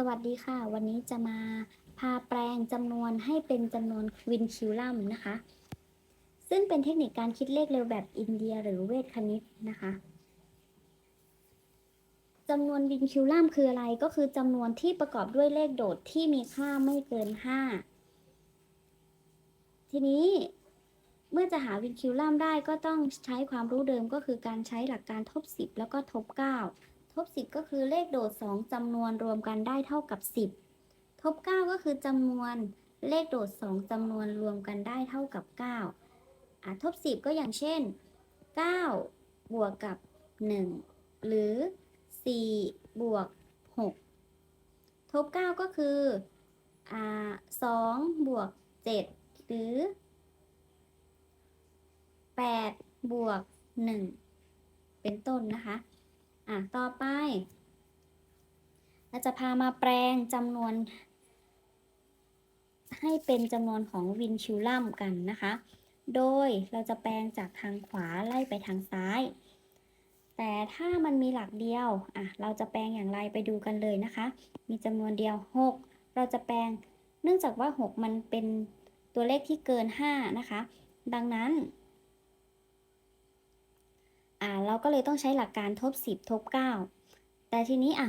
สวัสดีค่ะ วันนี้จะมาพาแปลงจำนวนให้เป็นจำนวนวินคิวลัมนะคะ ซึ่งเป็นเทคนิคการคิดเลขเร็วแบบอินเดียหรือเวทคณิตนะคะจำนวนวินคิวลัมคืออะไรก็คือจำนวนที่ประกอบด้วยเลขโดดที่มีค่าไม่เกิน 5 ทีนี้เมื่อจะหาวินคิวลัมได้ก็ต้องใช้ความรู้เดิมก็คือการใช้หลักการทบ 10 แล้วก็ทบ 9 ทบ 10 ก็คือเลขโดด 2จำนวนรวมกันได้เท่ากับ 10 ทบ 9 ก็คือจำนวนเลขโดด 2จำนวนรวมกันได้เท่ากับ 9อะทบ 10 ก็อย่างเช่น 9 บวกกับ 1 หรือ 4 บวก 6 ทบ 9 ก็คืออ่า2บวก 7 หรือ 8 บวก 1 เป็นต้นนะคะ อะ ต่อไป เราจะพามาแปลงจำนวน ให้เป็นจำนวนของวินคิวลัมกันนะคะ โดยเราจะแปลงจากทางขวาไล่ไปทางซ้าย แต่ถ้ามันมีหลักเดียว อะ เราจะแปลงอย่างไรไปดูกันเลยนะคะ มีจำนวนเดียว 6 เราจะแปลง เนื่องจากว่า 6 มันเป็นตัวเลขที่เกิน 5 นะคะ ดังนั้น อ่าเราก็เลยต้องใช้หลักการทบ 10 ทบ 9 แต่ทีนี้อะ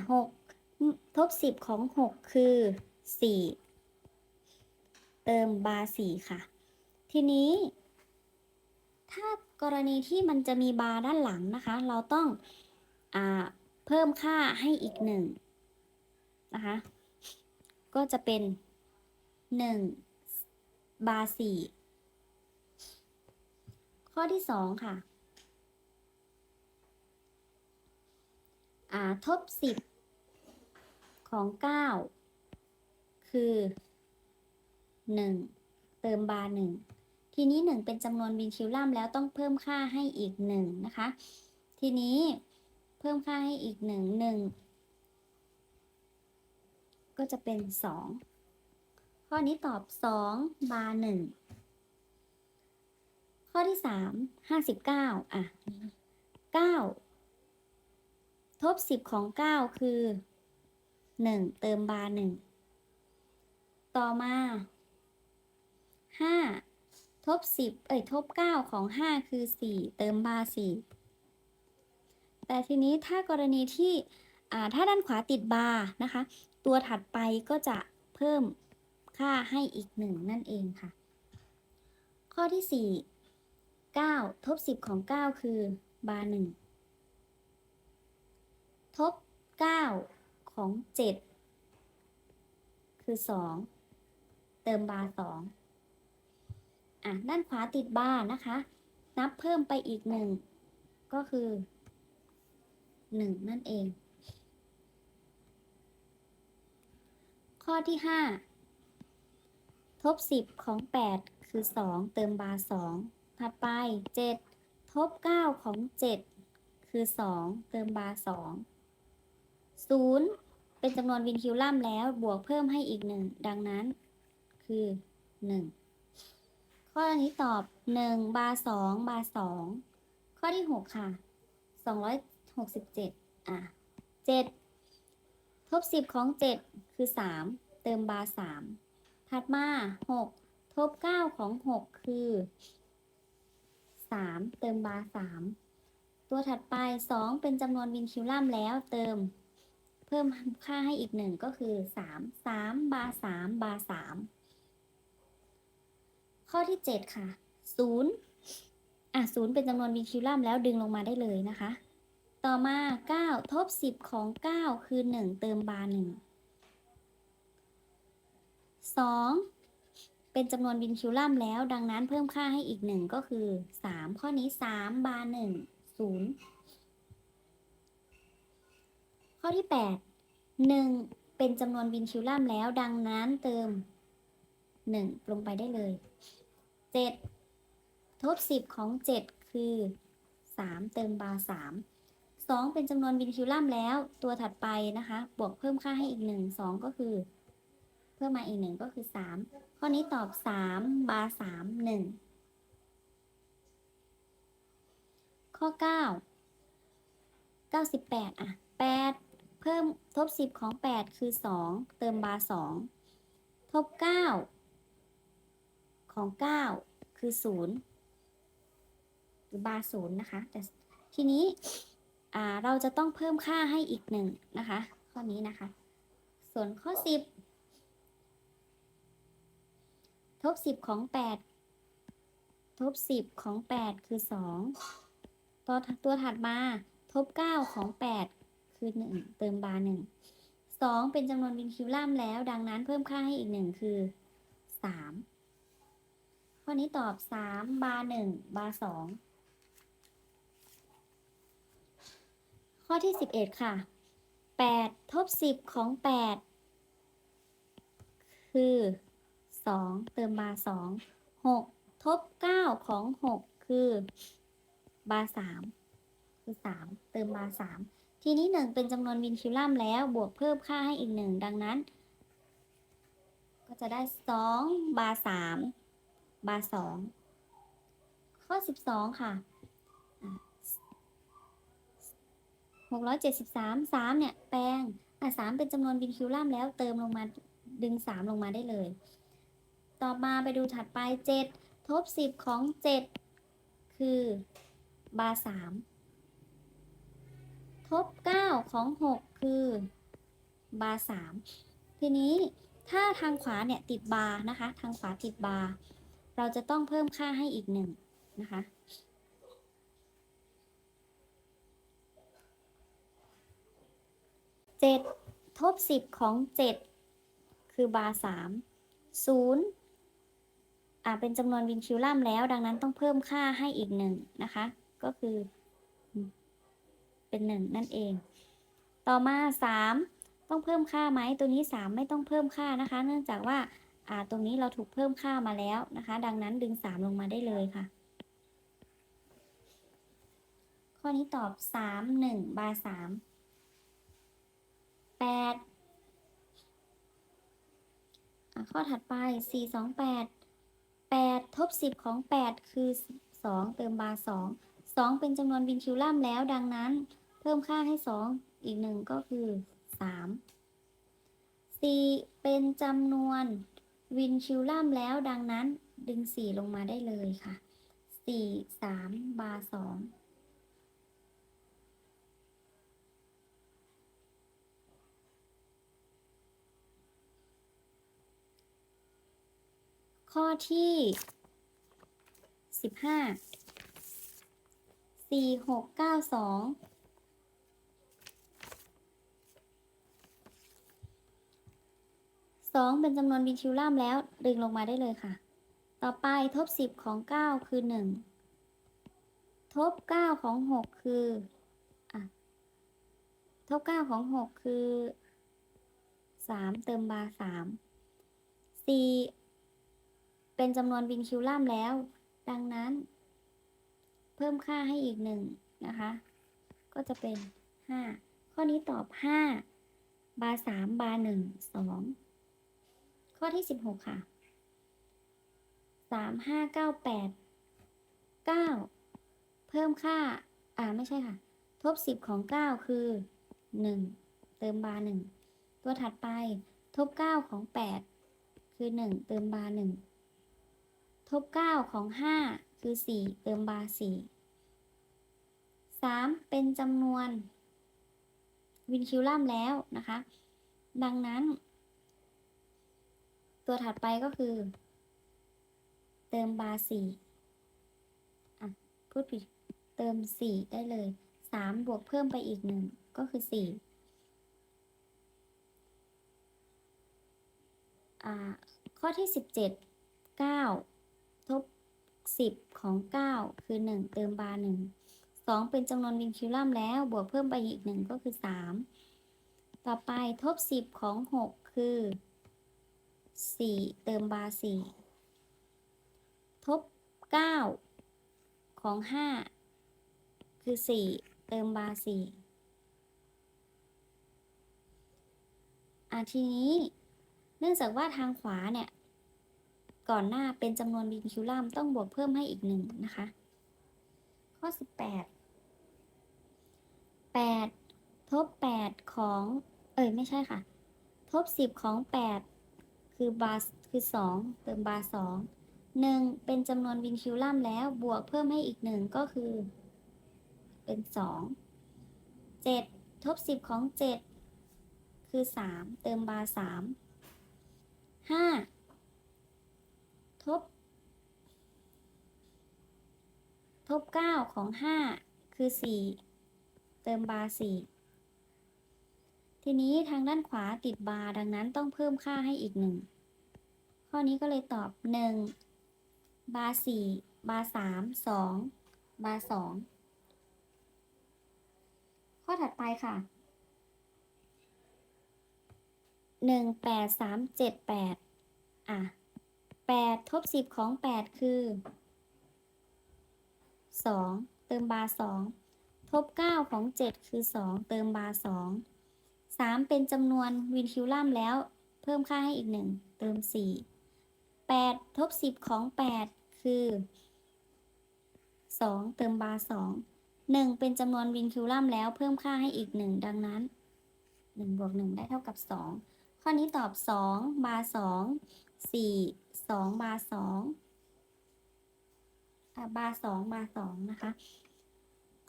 6ทบ 10 ของ 6 คือ 4 เติมบาร์4ค่ะ ทีนี้ ถ้ากรณีที่มันจะมีบาร์ด้านหลังนะคะ เราต้องอ่าเพิ่มค่าให้อีกหนึ่งนะคะ ก็จะเป็น 1 บาร์4ข้อที่ 2 ค่ะ อ่า ทบ 10 ของ 9 คือ 1 เติมบาร์1ทีนี้ 1 เป็นจำนวนวินคิวลัมแล้วต้องเพิ่มค่าให้อีก 1 นะคะ ทีนี้เพิ่มค่าให้อีก 1 1 ก็จะเป็น 2 ข้อนี้ตอบ 2 บาร์ 1 ข้อที่ 3 59 อะ 9 ทบ 10 ของ 9 คือ 1 เติมบาร์1ต่อมา 5 ทบ 10 เอ้ย ทบ 9 ของ 5 คือ 4 เติมบาร์4แต่ทีนี้ถ้ากรณีที่ถ้าด้านขวาติดบาร์นะคะ ตัวถัดไปก็จะเพิ่มค่าให้อีก 1 นั่นเองค่ะ ข้อที่ 4 9 ทบ 10 ของ 9 คือบาร์1 ทบ 9 ของ 7 คือ 2 เติมบาร์2อะ ด้านขวาติดบาร์นะคะ นับเพิ่มไปอีก 1 ก็คือ 1 นั่นเอง ข้อที่ 5 ทบ 10 ของ 8 คือ 2 เติมบาร์2ถัดไป 7 ทบ 9 ของ 7 คือ 2 เติมบาร์2 0 เป็นจำนวนวินคิวลัมแล้วบวกเพิ่มให้อีก 1 ดังนั้น คือ 1 ข้อนี้ตอบ 1 บาร์2บาร์2ข้อที่ 6 ค่ะ 267 อะ 7 ทบ 10 ของ 7 คือ 3 เติมบาร์3ถัดมา 6 ทบ 9 ของ 6 คือ 3 เติมบาร์3ตัวถัดไป 2 เป็นจำนวนวินคิวลัมแล้วเติม เพิ่มค่าให้อีกหนึ่งก็คือ 3 3 บา 3 บา 3 ข้อที่ 7 ค่ะ 0 อะ 0 เป็นจำนวนวินคิวลัมแล้วดึงลงมาได้เลยนะคะ ต่อมา 9 ทบ 10 ของ 9 คือ 1 เติมบา 1 2 เป็นจำนวนวินคิวลัมแล้ว ดังนั้นเพิ่มค่าให้อีก 1 ก็คือ 3 ข้อนี้ 3 บา 1 0ข้อที่ 8 1 เป็นจำนวนวินคิวลัมแล้ว ดังนั้นเติม 1 ลงไปได้เลย 7 ทบ 10 ของ 7 คือ 3 เติมบาร์3 2 เป็นจำนวนวินคิวลัมแล้ว ตัวถัดไปนะคะ บวกเพิ่มค่าให้อีก 1 2 ก็คือ เพิ่มมาอีก 1 ก็คือ 3 ข้อนี้ตอบ 3 บาร์3 1ข้อ 9 98 อะ 8 พิ่มทบ 10 ของ 8 คือ 2 เติมบาร์2ทบ 9 ของ 9 คือ 0 หรือบาร์0นะคะ แต่ทีนี้เราจะต้องเพิ่มค่าให้อีกหนึ่งนะคะ ข้อนี้นะคะ ส่วนข้อ 10 ทบ 10 ของ 8 ทบ 10 ของ 8 คือ 2 ตัวตัวถัดมา ทบ 9 ของ 8 คือ1เติมบาร์1 2เป็นจำนวนวินคิวลัมแล้ว ดังนั้นเพิ่มค่าให้อีก1คือ3ข้อนี้ตอบ3บาร์1บาร์2ข้อที่11ค่ะ8ทบ10ของ8คือ2เติมบาร์2 6ทบ9ของ6คือบาร์3คือ3เติมบาร์3 ทีนี้ 1 เป็นจำนวนวินคิวลัมแล้วบวกเพิ่มค่าให้อีก 1 ดังนั้น ก็จะได้ 2 บาร์3บาร์2ข้อ 12 ค่ะ 673 3 เนี่ย แปลงอะ3เป็นจำนวนวินคิวลัมแล้วเติมลงมาดึง 3 ลงมาได้เลย ต่อมาไปดูถัดไป 7 ทบ 10 ของ 7 คือบาร์3 ทบ 9 ของ 6 คือบาร์3ทีนี้ถ้าทางขวาเนี่ยติดบาร์นะคะ ทางขวาติดบาร์เราจะต้องเพิ่มค่าให้อีกหนึ่งนะคะเจ็ดทบสิบของเจ็ดคือบาร์สามศูนย์อ่าเป็นจำนวนวินคิวลัมแล้ว ดังนั้นต้องเพิ่มค่าให้อีกหนึ่งนะคะ ก็คือ เป็นหนึ่งนั่นเอง ต่อมาสามต้องเพิ่มค่าไหมตัวนี้สามไม่ต้องเพิ่มค่านะคะ เนื่องจากว่าตรงนี้เราถูกเพิ่มค่ามาแล้วนะคะ ดังนั้นดึงสามลงมาได้เลยค่ะ ข้อนี้ตอบสามหนึ่งบาร์สามแปดข้อถัดไปสี่สองแปดแปดทบสิบของแปดคือสองเติมบาร์สองสองเป็นจำนวนวินคิวลัมแล้ว ดังนั้น พิ่มค่าให้สองอีกหนึ่งก็คือสามสี่เป็นจำนวนวินคิวลัมแล้วดังนั้นดึงสี่ลงมาได้เลยค่ะสี่สามบาร์สองข้อที่สิบห้าสี่หกเก้าสอง สองเป็นจำนวนวินคิวลัมแล้ว ดึงลงมาได้เลยค่ะ ต่อไปทบสิบของเก้าคือหนึ่งทบเก้าของหกคืออะทบเก้าของหกคือสามเติมบาร์สามสี่เป็นจำนวนวินคิวลัมแล้ว ดังนั้น เพิ่มค่าให้อีกหนึ่งนะคะ ก็จะเป็น 5 ข้อนี้ตอบ 5 บาร์3บาร์1 2 ข้อที่ 16 ค่ะ3 5 9 8 9เพิ่มค่า อ่าไม่ใช่ค่ะ ทบ10ของ9คือ1เติมบาร์1ตัวถัดไป ทบ9ของ8คือ1เติมบาร์1ทบ9ของ5คือ4เติมบาร์4 3เป็นจำนวนวินคิวลัมแล้วนะคะ ดังนั้น ตัวถัดไปก็คือ เติมบาร์4อะพูดผิดเติม4ได้เลย3บวกเพิ่มไปอีก1ก็คือ4อ่าข้อที่ 17 9 ทบ 10 ของ 9 คือ 1 เติมบาร์1 2 เป็นจำนวนวินคิวลัมแล้ว บวกเพิ่มไปอีก 1 ก็คือ 3 ต่อไปทบ 10 ของ 6 คือ 4เติมบาร์4ทบ9ของ5คือ4เติมบาร์4อะทีนี้ เนื่องจากว่าทางขวาเนี่ย ก่อนหน้าเป็นจำนวนวินคิวลัมต้องบวกเพิ่มให้อีกหนึ่งนะคะ ข้อ18 8ทบ8ของ เอ้ยไม่ใช่ค่ะ ทบ10ของ8 คือบาร์คือ 2 เติมบาร์2 1เป็นจำนวนวินคิวลัมแล้วบวกเพิ่มให้อีก1ก็คือ เป็น2 7ทบ10ของ7คือ3เติมบาร์3 5ทบ ทบ9ของ5คือ4เติมบาร์4 ทีนี้ทางด้านขวาติดบาร์ดังนั้นต้องเพิ่มค่าให้อีก1ข้อนี้ก็เลยตอบ 1 บาร์4บาร์3 2 บาร์2ข้อถัดไปค่ะ 1 8 3 7 8 อะ 8 ทบ 10 ของ 8 คือ 2 เติมบาร์2ทบ 9 ของ 7 คือ 2 เติมบาร์2 3 เป็นจำนวนวินคิวลัมแล้ว เพิ่มค่าให้อีก 1 เติม 4 8 ทบ 10 ของ 8 คือ 2 เติมบาร์2 1 เป็นจำนวนวินคิวลัมแล้วเพิ่มค่าให้อีก 1 ดังนั้น 1 บวก 1 ได้เท่ากับ 2 ข้อนี้ตอบ 2 บาร์2 4 2 บาร์2อะบาร์2บาร์2นะคะ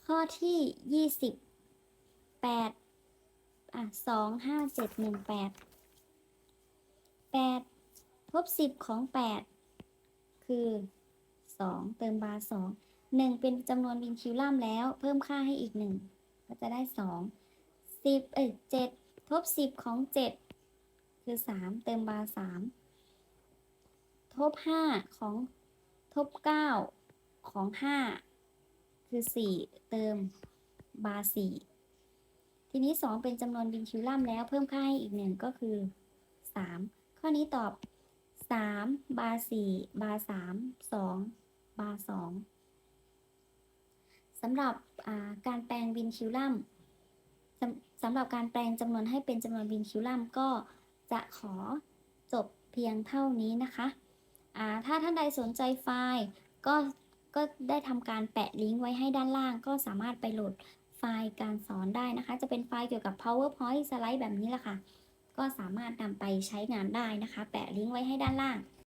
ข้อที่ 20 8 อะสองห้าเจ็ดหนึ่งแปดแปดทบสิบของแปดคือสองเติมบาร์สองหนึ่งเป็นจำนวนวินคิวลัมแล้ว เพิ่มค่าให้อีกหนึ่งก็จะได้สองสิบเอ้ยเจ็ดทบสิบของเจ็ดคือสามเติมบาร์สามทบห้าของทบเก้าของห้าคือสี่เติมบาร์สี่ ทีนี้ 2 เป็นจำนวนบินคิวลัมแล้วเพิ่มค่าให้อีก 1 ก็คือ 3 ข้อนี้ตอบ 3 บาร์4บาร์3 2 บาร์2สำหรับการแปลงบินคิวลัมสำหรับการแปลงจำนวนให้เป็นจำนวนบินคิวลัมก็จะขอจบเพียงเท่านี้นะคะะถ้าท่านใดสนใจไฟล์ก็ก็ได้ทำการแปะลิงก์ไว้ให้ด้านล่างก็สามารถไปโหลด ไฟล์การสอนได้นะคะ จะเป็นไฟล์เกี่ยวกับ powerpoint สไลด์แบบนี้แหละค่ะ ก็สามารถนำไปใช้งานได้นะคะ แปะลิงก์ไว้ให้ด้านล่าง